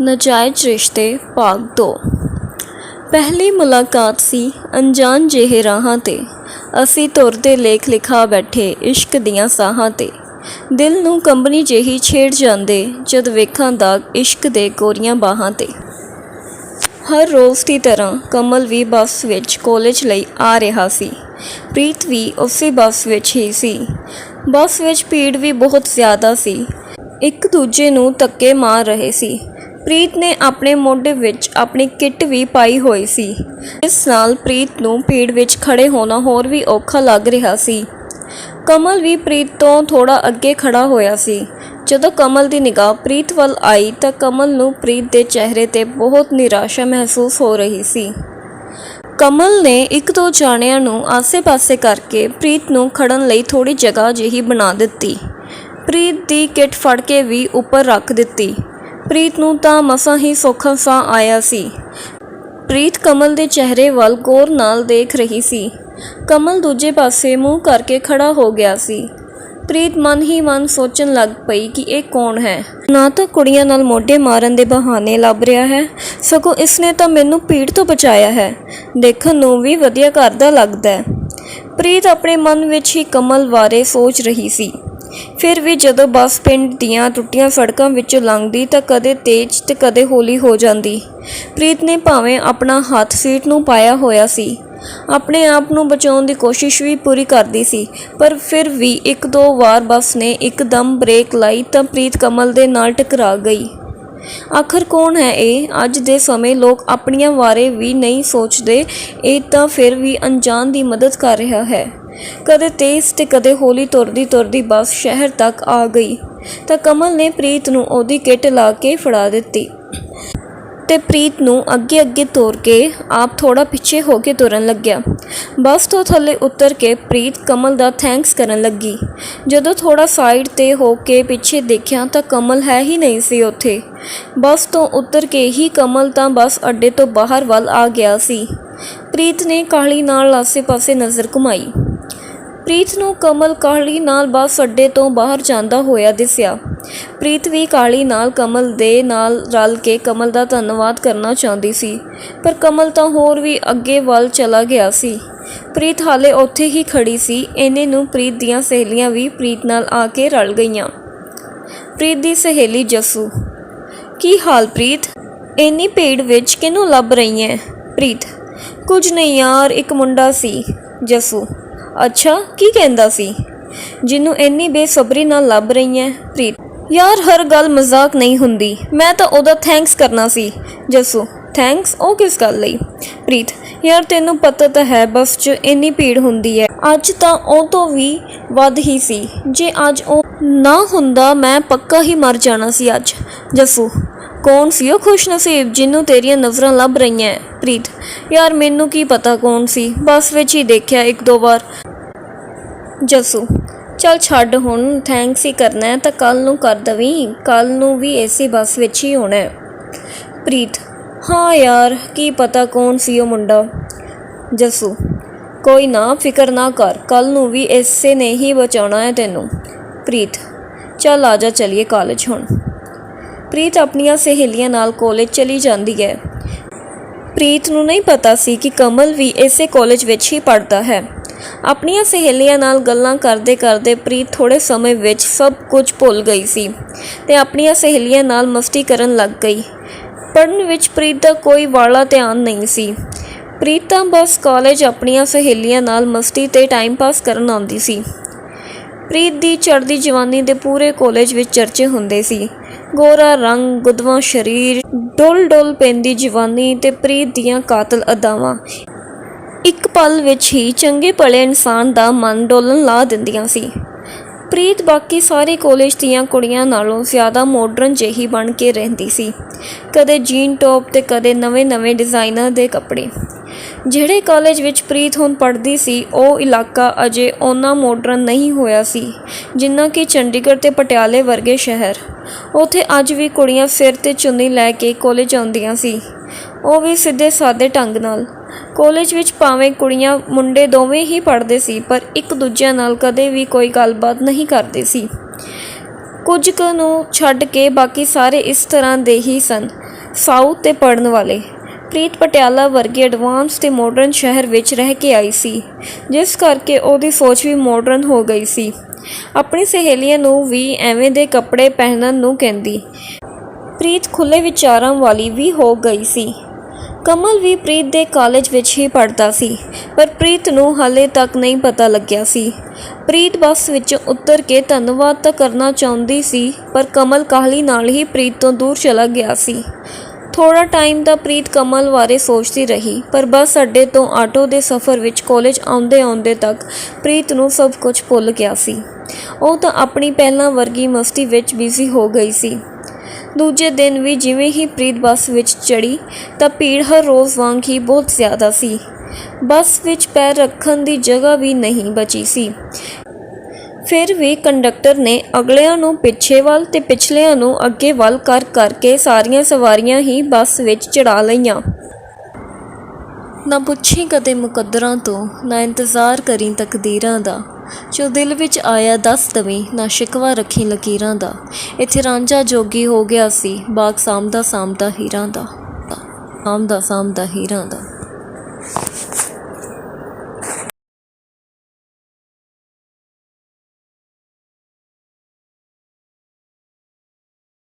ਨਾਜਾਇਜ਼ ਰਿਸ਼ਤੇ ਭਾਗ 2 ਪਹਿਲੀ ਮੁਲਾਕਾਤ ਸੀ ਅਣਜਾਣ ਜਿਹੇ ਰਾਹਾਂ ਤੇ। ਅਸੀਂ ਤੁਰਦੇ ਲੇਖ ਲਿਖਾ ਬੈਠੇ ਇਸ਼ਕ ਦੀਆਂ ਸਾਹਾਂ ਤੇ। ਦਿਲ ਨੂੰ ਕੰਬਣੀ ਜਿਹੀ ਛੇੜ ਜਾਂਦੇ ਜਦ ਵੇਖਾਂ ਦਾਗ ਇਸ਼ਕ ਦੇ ਗੋਰੀਆਂ ਬਾਹਾਂ ਤੇ। ਹਰ ਰੋਜ਼ ਦੀ ਤਰ੍ਹਾਂ ਕਮਲ ਵੀ ਬੱਸ ਵਿੱਚ ਕਾਲਜ ਲਈ ਆ ਰਿਹਾ ਸੀ। ਪ੍ਰੀਤ ਵੀ ਉਸੇ ਬੱਸ ਵਿੱਚ ਹੀ ਸੀ। ਬੱਸ ਵਿੱਚ ਭੀੜ ਵੀ ਬਹੁਤ ਜ਼ਿਆਦਾ ਸੀ। ਇੱਕ ਦੂਜੇ ਨੂੰ ਧੱਕੇ ਮਾਰ ਰਹੇ ਸੀ। ਪ੍ਰੀਤ ਨੇ ਆਪਣੇ ਮੋਢੇ ਵਿੱਚ ਆਪਣੀ ਕਿੱਟ ਵੀ ਪਾਈ ਹੋਈ ਸੀ। ਇਸ ਨਾਲ ਪ੍ਰੀਤ ਨੂੰ ਭੀੜ ਵਿੱਚ ਖੜੇ ਹੋਣਾ ਹੋਰ ਵੀ ਔਖਾ ਲੱਗ ਰਿਹਾ ਸੀ। ਕਮਲ ਵੀ ਪ੍ਰੀਤ ਤੋਂ ਥੋੜਾ ਅੱਗੇ ਖੜਾ ਹੋਇਆ ਸੀ। ਜਦੋਂ ਕਮਲ ਦੀ ਨਿਗਾਹ ਪ੍ਰੀਤ ਵੱਲ ਆਈ ਤਾਂ ਕਮਲ ਨੂੰ ਪ੍ਰੀਤ ਦੇ ਚਿਹਰੇ ਤੇ ਬਹੁਤ ਨਿਰਾਸ਼ਾ ਮਹਿਸੂਸ ਹੋ ਰਹੀ ਸੀ। ਕਮਲ ਨੇ ਇੱਕ ਦੋ ਜਾਣਿਆਂ ਨੂੰ ਆਸੇ-ਪਾਸੇ ਕਰਕੇ ਪ੍ਰੀਤ ਨੂੰ ਖੜਨ ਲਈ ਥੋੜੀ ਜਗ੍ਹਾ ਜਿਹੀ ਬਣਾ ਦਿੱਤੀ। ਪ੍ਰੀਤ ਦੀ ਕਿੱਟ ਫੜ ਕੇ ਵੀ ਉੱਪਰ ਰੱਖ ਦਿੱਤੀ। ਪ੍ਰੀਤ ਨੂੰ ਤਾਂ ਮਸਾਂ ਹੀ ਸੌਖਾ ਸਾਹ ਆਇਆ ਸੀ। ਪ੍ਰੀਤ ਕਮਲ ਦੇ ਚਿਹਰੇ ਵੱਲ ਗੌਰ ਨਾਲ ਦੇਖ ਰਹੀ ਸੀ। ਕਮਲ ਦੂਜੇ ਪਾਸੇ ਮੂੰਹ ਕਰਕੇ ਖੜਾ ਹੋ ਗਿਆ ਸੀ। ਪ੍ਰੀਤ ਮਨ ਹੀ ਮਨ ਸੋਚਣ ਲੱਗ ਪਈ ਕਿ ਇਹ ਕੌਣ ਹੈ? ਨਾ ਤਾਂ ਕੁੜੀਆਂ ਨਾਲ ਮੋਢੇ ਮਾਰਨ ਦੇ ਬਹਾਨੇ ਲੱਭ ਰਿਹਾ ਹੈ। ਸਗੋਂ ਇਸਨੇ ਤਾਂ ਮੈਨੂੰ ਪੀੜ ਤੋਂ ਬਚਾਇਆ ਹੈ। ਦੇਖਣ ਨੂੰ ਵੀ ਵਧੀਆ ਕਰਦਾ ਲੱਗਦਾ ਹੈ। ਪ੍ਰੀਤ ਆਪਣੇ ਮਨ ਵਿੱਚ ਹੀ ਕਮਲ ਬਾਰੇ ਸੋਚ ਰਹੀ ਸੀ। ਫਿਰ ਵੀ ਜਦੋਂ ਬੱਸ ਪਿੰਡ ਦੀਆਂ ਟੁੱਟੀਆਂ ਸੜਕਾਂ ਵਿੱਚੋਂ ਲੰਘਦੀ ਤਾਂ ਕਦੇ ਤੇਜ਼ ਤੇ ਕਦੇ ਹੌਲੀ ਹੋ ਜਾਂਦੀ। ਪ੍ਰੀਤ ਨੇ ਭਾਵੇਂ ਆਪਣਾ ਹੱਥ ਸੀਟ ਨੂੰ ਪਾਇਆ ਹੋਇਆ ਸੀ, ਆਪਣੇ ਆਪ ਨੂੰ ਬਚਾਉਣ ਦੀ ਕੋਸ਼ਿਸ਼ ਵੀ ਪੂਰੀ ਕਰਦੀ ਸੀ, ਪਰ ਫਿਰ ਵੀ ਇੱਕ ਦੋ ਵਾਰ ਬੱਸ ਨੇ ਇੱਕਦਮ ਬ੍ਰੇਕ ਲਾਈ ਤਾਂ ਪ੍ਰੀਤ ਕਮਲ ਦੇ ਨਾਲ ਟਕਰਾ ਗਈ। ਆਖਰ ਕੌਣ ਹੈ ਇਹ? ਅੱਜ ਦੇ ਸਮੇਂ ਲੋਕ ਆਪਣੀਆਂ ਬਾਰੇ ਵੀ ਨਹੀਂ ਸੋਚਦੇ, ਇਹ ਤਾਂ ਫਿਰ ਵੀ ਅਣਜਾਣ ਦੀ ਮਦਦ ਕਰ ਰਿਹਾ ਹੈ। ਕਦੇ ਤੇਜ਼ ਤੇ ਕਦੇ ਹੌਲੀ ਤੁਰਦੀ ਤੁਰਦੀ ਬੱਸ ਸ਼ਹਿਰ ਤੱਕ ਆ ਗਈ। ਤਾਂ ਕਮਲ ਨੇ ਪ੍ਰੀਤ ਨੂੰ ਉਹਦੀ ਕਿੱਟ ਲਾ ਕੇ ਫੜਾ ਦਿੱਤੀ। ਤੇ ਪ੍ਰੀਤ ਨੂੰ ਅੱਗੇ ਅੱਗੇ ਤੋਰ ਕੇ ਆਪ ਥੋੜਾ ਪਿੱਛੇ ਹੋ ਕੇ ਤੁਰਨ ਲੱਗਿਆ। ਬੱਸ ਤੋਂ ਥੱਲੇ ਉਤਰ ਕੇ ਪ੍ਰੀਤ ਕਮਲ ਦਾ ਥੈਂਕਸ ਕਰਨ ਲੱਗੀ। ਜਦੋਂ ਥੋੜਾ ਸਾਈਡ ਤੇ ਹੋ ਕੇ ਪਿੱਛੇ ਦੇਖਿਆ ਤਾਂ ਕਮਲ ਹੈ ਹੀ ਨਹੀਂ ਸੀ ਉੱਥੇ। ਬੱਸ ਤੋਂ ਉਤਰ ਕੇ ਹੀ ਕਮਲ ਤਾਂ ਬੱਸ ਅੱਡੇ ਤੋਂ ਬਾਹਰ ਵੱਲ ਆ ਗਿਆ ਸੀ। ਪ੍ਰੀਤ ਨੇ ਕਾਹਲੀ ਨਾਲ ਆਸੇ-ਪਾਸੇ ਨਜ਼ਰ ਘੁਮਾਈ। ਪ੍ਰੀਤ ਨੂੰ ਕਮਲ ਕਾਹਲੀ ਨਾਲ ਬੱਸ ਅੱਡੇ ਤੋਂ ਬਾਹਰ ਜਾਂਦਾ ਹੋਇਆ ਦਿਸਿਆ। ਪ੍ਰੀਤ ਵੀ ਕਾਹਲੀ ਨਾਲ ਕਮਲ ਦੇ ਨਾਲ ਰਲ ਕੇ ਕਮਲ ਦਾ ਧੰਨਵਾਦ ਕਰਨਾ ਚਾਹੁੰਦੀ ਸੀ, ਪਰ ਕਮਲ ਤਾਂ ਹੋਰ ਵੀ ਅੱਗੇ ਵੱਲ ਚਲਾ ਗਿਆ ਸੀ। ਪ੍ਰੀਤ ਹਾਲੇ ਉੱਥੇ ਹੀ ਖੜੀ ਸੀ ਇਹਨੇ ਨੂੰ ਪ੍ਰੀਤ ਦੀਆਂ ਸਹੇਲੀਆਂ ਵੀ ਪ੍ਰੀਤ ਨਾਲ ਆ ਕੇ ਰਲ ਗਈਆਂ। ਪ੍ਰੀਤ ਦੀ ਸਹੇਲੀ ਜਸੂ, ਕੀ ਹਾਲ ਪ੍ਰੀਤ? ਇੰਨੀ ਭੀੜ ਵਿੱਚ ਕਿਹਨੂੰ ਲੱਭ ਰਹੀ ਹੈ ਪ੍ਰੀਤ, ਕੁਝ ਨਹੀਂ ਯਾਰ, ਇੱਕ ਮੁੰਡਾ ਸੀ, ਜਸੂ। ਅੱਛਾ, ਕੀ ਕਹਿੰਦਾ ਸੀ? ਜਿਹਨੂੰ ਇੰਨੀ ਬੇਸਬਰੀ ਨਾਲ ਲੱਭ ਰਹੀ ਹੈ ਪ੍ਰੀਤ। ਯਾਰ, ਹਰ ਗੱਲ ਮਜ਼ਾਕ ਨਹੀਂ ਹੁੰਦੀ। ਮੈਂ ਤਾਂ ਉਹਦਾ ਥੈਂਕਸ ਕਰਨਾ ਸੀ। ਜੱਸੂ ਥੈਂਕਸ ਉਹ ਕਿਸ ਗੱਲ ਲਈ? ਪ੍ਰੀਤ, ਯਾਰ, ਤੈਨੂੰ ਪਤਾ ਤਾਂ ਹੈ, ਬੱਸ 'ਚ ਇੰਨੀ ਭੀੜ ਹੁੰਦੀ ਹੈ ਅੱਜ ਤਾਂ ਉਹ ਤੋਂ ਵੀ ਵੱਧ ਹੀ ਸੀ। ਜੇ ਅੱਜ ਉਹ ਨਾ ਹੁੰਦਾ, ਮੈਂ ਪੱਕਾ ਹੀ ਮਰ ਜਾਣਾ ਸੀ ਅੱਜ। ਜੱਸੂ ਕੌਣ ਸੀ? ਉਹ ਖੁਸ਼ਨਸੀਬ ਜਿਹਨੂੰ ਤੇਰੀਆਂ ਨਜ਼ਰਾਂ ਲੱਭ ਰਹੀਆਂ ਪ੍ਰੀਤ, ਯਾਰ ਮੈਨੂੰ ਕੀ ਪਤਾ ਕੌਣ ਸੀ? ਬੱਸ ਵਿੱਚ ਹੀ ਦੇਖਿਆ ਇੱਕ ਦੋ ਵਾਰ। ਜਸੂ, ਚਲ ਛੱਡ ਹੁਣ ਥੈਂਕਸ ਹੀ ਕਰਨਾ ਹੈ ਤਾਂ ਕੱਲ ਨੂੰ ਕਰ ਦਵੀਂ। ਕੱਲ ਨੂੰ ਵੀ ਏਸੀ ਬੱਸ ਵਿੱਚ ਹੀ ਹੋਣਾ ਪ੍ਰੀਤ, ਹਾਂ ਯਾਰ, ਕੀ ਪਤਾ ਕੌਣ ਸੀ ਉਹ ਮੁੰਡਾ? ਜਸੂ, ਕੋਈ ਨਾ, ਫਿਕਰ ਨਾ ਕਰ ਕੱਲ ਨੂੰ ਵੀ ਇਸੇ ਨੇ ਹੀ ਬਚਾਉਣਾ ਹੈ ਤੈਨੂੰ। ਪ੍ਰੀਤ, ਚੱਲ ਆ ਜਾ, ਚਲੀਏ ਕਾਲਜ ਹੁਣ। ਪ੍ਰੀਤ ਆਪਣੀਆਂ ਸਹੇਲੀਆਂ ਨਾਲ ਕਾਲਜ ਚਲੀ ਜਾਂਦੀ ਹੈ। ਪ੍ਰੀਤ ਨੂੰ ਨਹੀਂ ਪਤਾ ਸੀ ਕਿ ਕਮਲ ਵੀ ਇਸੇ ਕਾਲਜ ਵਿੱਚ ਹੀ ਪੜ੍ਹਦਾ ਹੈ। ਆਪਣੀਆਂ ਸਹੇਲੀਆਂ ਨਾਲ ਗੱਲਾਂ ਕਰਦੇ ਕਰਦੇ ਪ੍ਰੀਤ ਥੋੜੇ ਸਮੇਂ ਵਿੱਚ ਸਭ ਕੁਝ ਭੁੱਲ ਗਈ ਸੀ ਤੇ ਆਪਣੀਆਂ ਸਹੇਲੀਆਂ ਨਾਲ ਮਸਤੀ ਕਰਨ ਲੱਗ ਗਈ। ਪੜ੍ਹਨ ਵਿੱਚ ਪ੍ਰੀਤ ਦਾ ਕੋਈ ਵਾਲਾ ਧਿਆਨ ਨਹੀਂ ਸੀ। ਪ੍ਰੀਤ ਤਾਂ ਬਸ ਕਾਲਜ ਆਪਣੀਆਂ ਸਹੇਲੀਆਂ ਨਾਲ ਮਸਤੀ ਤੇ ਟਾਈਮ ਪਾਸ ਕਰਨ ਆਉਂਦੀ ਸੀ। ਪ੍ਰੀਤ ਦੀ ਚੜ੍ਹਦੀ ਜਵਾਨੀ ਦੇ ਪੂਰੇ ਕਾਲਜ ਵਿੱਚ ਚਰਚੇ ਹੁੰਦੇ ਸੀ। ਗੋਰਾ ਰੰਗ, ਗੁਦਵਾ ਸ਼ਰੀਰ, ਡੁੱਲ ਡੁੱਲ ਪੈਂਦੀ ਜਵਾਨੀ ਤੇ ਪ੍ਰੀਤ ਦੀਆਂ ਕਾਤਲ ਅਦਾਵਾਂ। ਇੱਕ ਪਲ ਵਿੱਚ ਹੀ ਚੰਗੇ ਭਲੇ ਇਨਸਾਨ ਦਾ ਮਨ ਡੋਲਣ ਲਾ ਦਿੰਦੀਆਂ ਸੀ। ਪ੍ਰੀਤ ਬਾਕੀ ਸਾਰੇ ਕਾਲਜ ਦੀਆਂ ਕੁੜੀਆਂ ਨਾਲੋਂ ਜ਼ਿਆਦਾ ਮਾਡਰਨ ਜਿਹੀ ਬਣ ਕੇ ਰਹਿੰਦੀ ਸੀ। ਕਦੇ ਜੀਨ ਟੌਪ ਤੇ ਕਦੇ ਨਵੇਂ-ਨਵੇਂ ਡਿਜ਼ਾਈਨਰ ਦੇ ਕੱਪੜੇ। ਜਿਹੜੇ ਕਾਲਜ ਵਿੱਚ ਪ੍ਰੀਤ ਹੁਣ ਪੜ੍ਹਦੀ ਸੀ, ਉਹ ਇਲਾਕਾ ਅਜੇ ਓਨਾ ਮਾਡਰਨ ਨਹੀਂ ਹੋਇਆ ਸੀ, ਜਿੰਨਾ ਕਿ ਚੰਡੀਗੜ੍ਹ ਤੇ ਪਟਿਆਲੇ ਵਰਗੇ ਸ਼ਹਿਰ। ਉੱਥੇ ਅੱਜ ਵੀ ਕੁੜੀਆਂ ਸਿਰ ਤੇ ਚੁੰਨੀ ਲੈ ਕੇ ਕਾਲਜ ਆਉਂਦੀਆਂ ਸੀ। ਉਹ ਵੀ ਸਿੱਧੇ ਸਾਦੇ ਢੰਗ ਨਾਲ। ਕਾਲਜ ਵਿੱਚ ਭਾਵੇਂ ਕੁੜੀਆਂ ਮੁੰਡੇ ਦੋਵੇਂ ਹੀ ਪੜ੍ਹਦੇ ਸੀ, ਪਰ ਇੱਕ ਦੂਜਿਆਂ ਨਾਲ ਕਦੇ ਵੀ ਕੋਈ ਗੱਲਬਾਤ ਨਹੀਂ ਕਰਦੇ ਸੀ। ਕੁਝ ਕੁ ਨੂੰ ਛੱਡ ਕੇ ਬਾਕੀ ਸਾਰੇ ਇਸ ਤਰ੍ਹਾਂ ਦੇ ਹੀ ਸਨ ਸਾਊਥ ਤੇ ਪੜਨ ਵਾਲੇ। ਪ੍ਰੀਤ ਪਟਿਆਲਾ ਵਰਗੇ ਐਡਵਾਂਸ ਤੇ ਮਾਡਰਨ ਸ਼ਹਿਰ ਵਿੱਚ ਰਹਿ ਕੇ ਆਈ ਸੀ, ਜਿਸ ਕਰਕੇ ਉਹਦੀ ਸੋਚ ਵੀ ਮਾਡਰਨ ਹੋ ਗਈ ਸੀ। ਆਪਣੀ ਸਹੇਲੀਆਂ ਨੂੰ ਵੀ ਐਵੇਂ ਦੇ ਕੱਪੜੇ ਪਹਿਨਣ ਨੂੰ ਕਹਿੰਦੀ। ਪ੍ਰੀਤ ਖੁੱਲੇ ਵਿਚਾਰਾਂ ਵਾਲੀ ਵੀ ਹੋ ਗਈ ਸੀ। ਕਮਲ ਵੀ ਪ੍ਰੀਤ ਦੇ ਕਾਲਜ ਵਿੱਚ ਹੀ ਪੜ੍ਹਦਾ ਸੀ, ਪਰ ਪ੍ਰੀਤ ਨੂੰ ਹਾਲੇ ਤੱਕ ਨਹੀਂ ਪਤਾ ਲੱਗਿਆ ਸੀ। ਪ੍ਰੀਤ ਬੱਸ ਵਿੱਚ ਉਤਰ ਕੇ ਧੰਨਵਾਦ ਤਾਂ ਕਰਨਾ ਚਾਹੁੰਦੀ ਸੀ, ਪਰ ਕਮਲ ਕਾਹਲੀ ਨਾਲ ਹੀ ਪ੍ਰੀਤ ਤੋਂ ਦੂਰ ਚਲਾ ਗਿਆ ਸੀ। ਥੋੜਾ ਟਾਈਮ ਤਾਂ ਪ੍ਰੀਤ ਕਮਲ ਬਾਰੇ ਸੋਚਦੀ ਰਹੀ, ਪਰ ਬੱਸ ਅੱਡੇ ਤੋਂ ਆਟੋ ਦੇ ਸਫ਼ਰ ਵਿੱਚ ਕਾਲਜ ਆਉਂਦੇ ਆਉਂਦੇ ਤੱਕ ਪ੍ਰੀਤ ਨੂੰ ਸਭ ਕੁਝ ਭੁੱਲ ਗਿਆ ਸੀ। ਉਹ ਤਾਂ ਆਪਣੀ ਪਹਿਲਾਂ ਵਰਗੀ ਮਸਤੀ ਵਿੱਚ ਬਿਜ਼ੀ ਹੋ ਗਈ ਸੀ। ਦੂਜੇ ਦਿਨ ਵੀ ਜਿਵੇਂ ਹੀ ਪ੍ਰੀਤ ਬੱਸ ਵਿੱਚ ਚੜੀ ਤਾਂ ਭੀੜ ਹਰ ਰੋਜ਼ ਵਾਂਗ ਹੀ ਬਹੁਤ ਜ਼ਿਆਦਾ ਸੀ। ਬੱਸ ਵਿੱਚ ਪੈਰ ਰੱਖਣ ਦੀ ਜਗ੍ਹਾ ਵੀ ਨਹੀਂ ਬਚੀ ਸੀ। ਫਿਰ ਵੀ ਕੰਡਕਟਰ ਨੇ ਅਗਲਿਆਂ ਨੂੰ ਪਿੱਛੇ ਵੱਲ ਤੇ ਪਿਛਲਿਆਂ ਨੂੰ ਅੱਗੇ ਵੱਲ ਕਰ ਕਰਕੇ ਸਾਰੀਆਂ ਸਵਾਰੀਆਂ ਹੀ ਬੱਸ ਵਿੱਚ ਚੜਾ ਲਈਆਂ। ਨਾ ਪੁੱਛੀ ਕਦੇ ਮੁਕੱਦਰਾਂ ਤੋਂ, ਨਾ ਇੰਤਜ਼ਾਰ ਕਰੀ ਤਕਦੀਰਾਂ ਦਾ। ਜੋ ਦਿਲ ਵਿੱਚ ਆਇਆ ਦੱਸ ਦਵੀਂ, ਨਾ ਸ਼ਿਕਵਾ ਰੱਖੀ ਲਕੀਰਾਂ ਦਾ। ਇੱਥੇ ਰਾਂਝਾ ਜੋਗੀ ਹੋ ਗਿਆ ਸੀ, ਬਾਗ ਸਾਂਭਦਾ ਸਾਂਭਦਾ ਹੀਰਾਂ ਦਾ। ਸਾਂਭਦਾ ਸਾਂਭਦਾ ਹੀਰਾਂ ਦਾ।